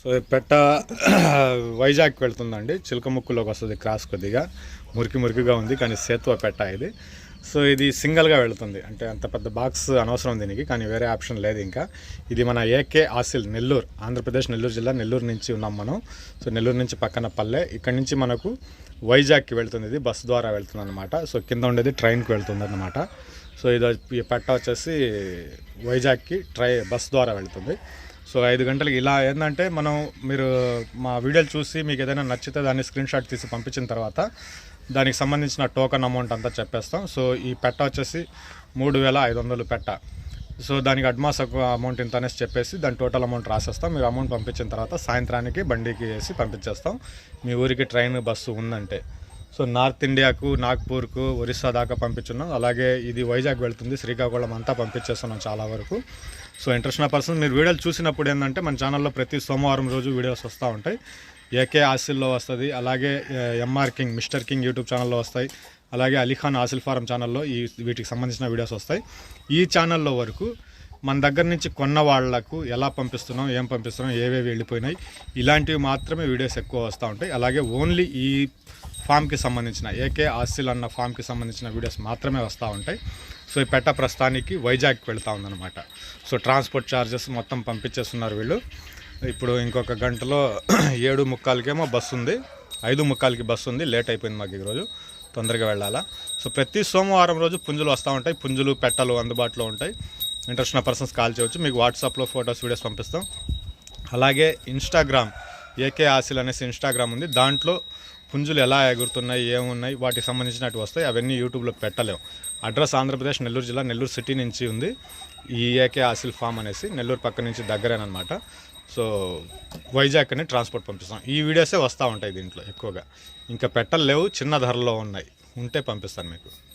So పెట్ట వైజాగ్ వెళ్తుందండి. చిలకముక్కులోకి వస్తుంది క్రాస్ కొద్దిగా. మురికి మురికిగా ఉంది కానీ సేతువ పెట్ట ఇది. సో ఇది సింగిల్గా వెళుతుంది. అంటే అంత పెద్ద బాక్స్ అనవసరం దీనికి కానీ వేరే ఆప్షన్ లేదు ఇంకా. ఇది మన ఏకే ఆసిల్ నెల్లూరు ఆంధ్రప్రదేశ్ నెల్లూరు జిల్లా నెల్లూరు నుంచి ఉన్నాం మనం. సో నెల్లూరు నుంచి పక్కన పల్లె. ఇక్కడ నుంచి మనకు వైజాగ్కి వెళ్తుంది ఇది బస్సు ద్వారా వెళ్తుంది అనమాట సో కింద ఉండేది ట్రైన్కి వెళ్తుంది అనమాట సో ఇది ఈ పెట్ట వచ్చేసి వైజాగ్కి ట్రై బస్ ద్వారా వెళ్తుంది. సో ఐదు గంటలకి ఇలా ఏంటంటే మనం మీరు మా వీడియోలు చూసి మీకు ఏదైనా నచ్చితే దాన్ని స్క్రీన్ షాట్ తీసి పంపించిన తర్వాత దానికి సంబంధించిన టోకన్ అమౌంట్ అంతా చెప్పేస్తాం. సో ఈ పెట్ట వచ్చేసి మూడు వేల ఐదు వందలు పెట్ట. సో దానికి అడ్వాన్స్ అమౌంట్ ఇంత అనేసి చెప్పేసి దాని టోటల్ అమౌంట్ రాసేస్తాం. మీరు అమౌంట్ పంపించిన తర్వాత సాయంత్రానికి బండికి వేసి పంపించేస్తాం. మీ ఊరికి ట్రైన్ బస్సు ఉందంటే. సో నార్త్ ఇండియాకు నాగ్పూర్కు ఒరిస్సా దాకా పంపించున్నాం. అలాగే ఇది వైజాగ్ వెళ్తుంది. శ్రీకాకుళం అంతా పంపించేస్తున్నాం చాలా వరకు. సో ఇంట్రెస్ట్ పర్సన్ మీరు వీడియోలు చూసినప్పుడు ఏంటంటే మన ఛానల్లో ప్రతి సోమవారం రోజు వీడియోస్ వస్తూ ఉంటాయి. ఏకే ఆసిల్లో వస్తుంది. అలాగే MR King Mister King YouTube ఛానల్లో వస్తాయి. అలాగే అలీఖాన్ ఆసిల్ ఫారం ఛానల్లో ఈ వీటికి సంబంధించిన వీడియోస్ వస్తాయి. ఈ ఛానల్లో వరకు మన దగ్గర నుంచి కొన్న వాళ్ళకు ఎలా పంపిస్తున్నాం ఏం పంపిస్తున్నాం ఏవేవి వెళ్ళిపోయినాయి ఇలాంటివి మాత్రమే వీడియోస్ ఎక్కువ వస్తూ ఉంటాయి. అలాగే ఓన్లీ ఈ ఫామ్కి సంబంధించిన ఏకే ఆస్తిలు అన్న ఫామ్కి సంబంధించిన వీడియోస్ మాత్రమే వస్తూ ఉంటాయి. సో ఈ పెట్ట ప్రస్తుతానికి వైజాగ్కి వెళ్తూ ఉందన్నమాట. సో ట్రాన్స్పోర్ట్ ఛార్జెస్ మొత్తం పంపించేస్తున్నారు వీళ్ళు. ఇప్పుడు ఇంకొక గంటలో ఏడు ముక్కాలకేమో బస్సు ఉంది. ఐదు ముక్కాలకి బస్సు ఉంది. లేట్ అయిపోయింది మాకు ఈరోజు. తొందరగా వెళ్ళాలా. సో ప్రతి సోమవారం రోజు పుంజులు వస్తూ ఉంటాయి. పుంజులు పెట్టలు అందుబాటులో ఉంటాయి. ఇంట్రెస్ట్ ఉన్న పర్సన్స్ కాల్ చేయవచ్చు. మీకు వాట్సాప్లో ఫొటోస్ వీడియోస్ పంపిస్తాం. అలాగే ఇన్స్టాగ్రామ్ ఏకే ఆసిల్ అనేసి ఇన్స్టాగ్రామ్ ఉంది. దాంట్లో పుంజులు ఎలా ఎగురుతున్నాయి ఏమున్నాయి వాటికి సంబంధించినట్టు వస్తాయి. అవన్నీ యూట్యూబ్లో పెట్టలేము అడ్రస్ ఆంధ్రప్రదేశ్ నెల్లూరు జిల్లా నెల్లూరు సిటీ నుంచి ఉంది. ఈ ఏకే ఆసిల్ ఫామ్ అనేసి నెల్లూరు పక్క నుంచి దగ్గరేనమాట సో వైజాగ్ అని ట్రాన్స్పోర్ట్ పంపిస్తాం. ఈ వీడియోసే వస్తూ ఉంటాయి దీంట్లో ఎక్కువగా. ఇంకా పెట్టలేవు చిన్న ధరలో ఉన్నాయి. ఉంటే పంపిస్తాను మీకు.